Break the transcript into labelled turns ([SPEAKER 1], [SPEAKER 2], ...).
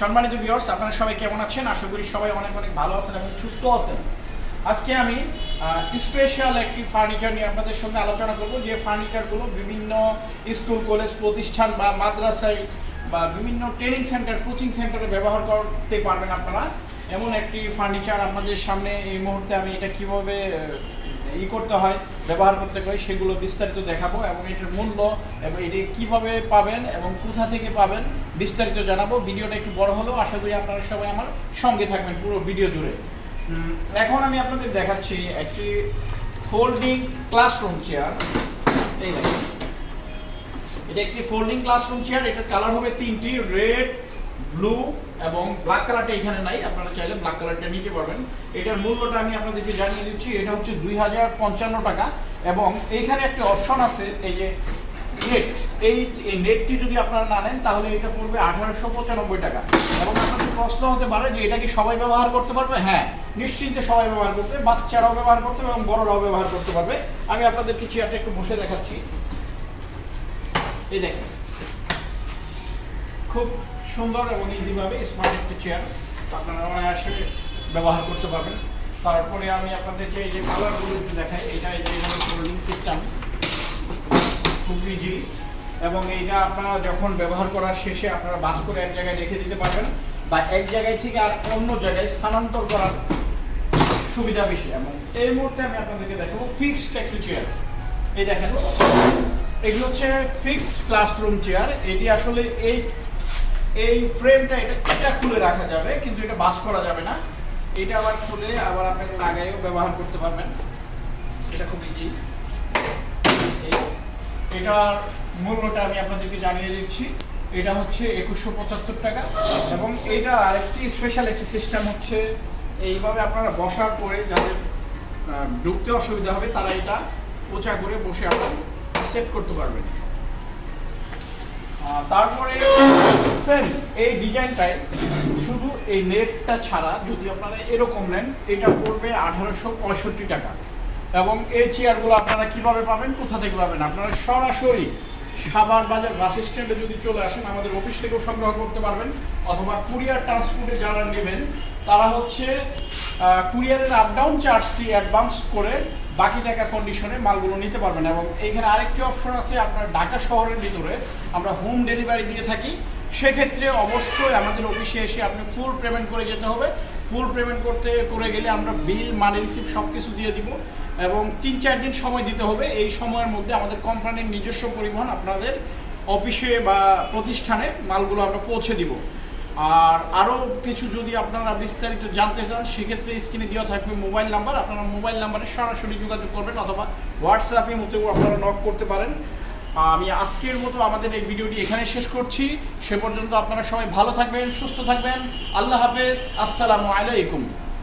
[SPEAKER 1] সম্মানিত ভিউয়ার্স আপনারা সবাই কেমন আছেন? আশা করি সবাই অনেক অনেক ভালো আছেন এবং সুস্থ আছেন। আজকে আমি স্পেশাল একটি ফার্নিচার নিয়ে আপনাদের সঙ্গে আলোচনা করব। যে ফার্নিচারগুলো বিভিন্ন স্কুল, কলেজ, প্রতিষ্ঠান বা মাদ্রাসায় বা বিভিন্ন ট্রেনিং সেন্টার কোচিং সেন্টারে ব্যবহার করতে পারবেন আপনারা। এমন একটি ফার্নিচার আপনাদের সামনে এই মুহূর্তে আমি এটা কীভাবে ই করতে হয়, ব্যবহার করতে হয় সেগুলো বিস্তারিত দেখাবো এবং এটার মূল্য এবং এটি কীভাবে পাবেন এবং কোথা থেকে পাবেন বিস্তারিত জানাব। ভিডিওটা একটু বড় হলেও আশা করি আপনারা সবাই আমার সঙ্গে থাকবেন পুরো ভিডিও জুড়ে। এখন আমি আপনাদের দেখাচ্ছি একটি ফোল্ডিং ক্লাসরুম চেয়ার এই দেখেন। এটা একটি ফোল্ডিং ক্লাসরুম চেয়ার এটার কালার হবে তিনটি রেড ব্লু এবং ব্ল্যাক কালারটা এখানে নাই, আপনারা চাইলে ব্ল্যাক কালারটা নিতে পারবেন। এটার মূল্যটা আমি আপনাদেরকে জানিয়ে দিচ্ছি, এটা হচ্ছে দুই হাজার পঞ্চান্ন টাকা। এবং এইখানে একটা অপশন আছে, এই যে নেট এই নেটটি যদি আপনারা না নেন, তাহলে এটা পড়বে আঠারোশো পঁচানব্বই টাকা। এবং আপনাদের প্রশ্ন হতে পারে যে এটা কি সবাই ব্যবহার করতে পারবে? হ্যাঁ নিশ্চিন্তে সবাই ব্যবহার করতে বাচ্চারাও ব্যবহার করতে এবং বড়রাও ব্যবহার করতে পারবে। আমি আপনাদেরকে চেয়ারটা একটু বসে দেখাচ্ছি। এই দেখেন খুব সুন্দর এবং ইজিভাবে স্মার্ট একটি চেয়ার আপনারা অনায়াসে ব্যবহার করতে পারবেন। তারপরে আমি আপনাদেরকে এই যে কালারগুলো একটু দেখাই, এটা এই যে ফোল্ডিং সিস্টেম খুব ইজি এবং এইটা আপনারা যখন ব্যবহার করার শেষে আপনারা বাস করে এক জায়গায় রেখে দিতে পারবেন বা এক জায়গায় থেকে আর অন্য জায়গায় স্থানান্তর করার সুবিধা বেশি। এবং এই মুহূর্তে আমি আপনাদেরকে দেখাবো ফিক্সড একটি চেয়ার এই দেখেন, এগুলো হচ্ছে ফিক্সড ক্লাসরুম চেয়ার এটি আসলে এই এই ফ্রেমটা এটা এটা খুলে রাখা যাবে, কিন্তু এটা বাস করা যাবে না। এটা আবার খুলে আবার আপনাকে লাগাইও ব্যবহার করতে পারবেন। এটা খুব ইজি এটার মূল্যটা আমি আপনাদেরকে জানিয়ে দিচ্ছি। এটা হচ্ছে একুশশো পঁচাত্তর টাকা এবং এটা আরেকটি স্পেশাল একটি সিস্টেম হচ্ছে এইভাবে আপনারা বসার পরে যাদের ঢুকতে অসুবিধা হবে তারা এটা পোচা করে বসে আপনারা সেট করতে পারবেন। তারপরে সেম এই ডিজাইনটাই। শুধু এই নেটটা ছাড়া যদি আপনারা এরকম নেন, এটা পড়বে আঠারোশো পঁয়ষট্টি টাকা। এবং এই চেয়ারগুলো আপনারা কীভাবে পাবেন, কোথা থেকে পাবেন? আপনারা সরাসরি সাভার বাজার বাস স্ট্যান্ডে যদি চলে আসেন, আমাদের অফিস থেকেও সংগ্রহ করতে পারবেন অথবা কুরিয়ার ট্রান্সপোর্টে যারা নেবেন, তারা হচ্ছে কুরিয়ারের আপ ডাউন চার্জটি অ্যাডভান্স করে বাকি টাকা কন্ডিশনে মালগুলো নিতে পারবেন। এবং এইখানে আরেকটি অপশন আছে, আপনার ঢাকা শহরের ভিতরে আমরা হোম ডেলিভারি দিয়ে থাকি। সেক্ষেত্রে অবশ্যই আমাদের অফিসে এসে আপনি ফুল পেমেন্ট করে যেতে হবে। ফুল পেমেন্ট করতে, করে গেলে আমরা বিল মানি রিসিপ্ট সব কিছু দিয়ে দিব এবং তিন চার দিন সময় দিতে হবে। এই সময়ের মধ্যে আমাদের কোম্পানির নিজস্ব পরিবহন আপনাদের অফিসে বা প্রতিষ্ঠানে মালগুলো আমরা পৌঁছে দিব। আর আরও কিছু যদি আপনারা বিস্তারিত জানতে চান, সেক্ষেত্রে স্ক্রিনে দেওয়া থাকবে মোবাইল নাম্বার আপনারা মোবাইল নাম্বারে সরাসরি যোগাযোগ করবেন অথবা হোয়াটসঅ্যাপের মধ্যেও আপনারা নক করতে পারেন। আমি আজকের মতো আমাদের এই ভিডিওটি এখানে শেষ করছি। সে পর্যন্ত আপনারা সবাই ভালো থাকবেন, সুস্থ থাকবেন। আল্লাহ হাফেজ। আসসালামু আলাইকুম।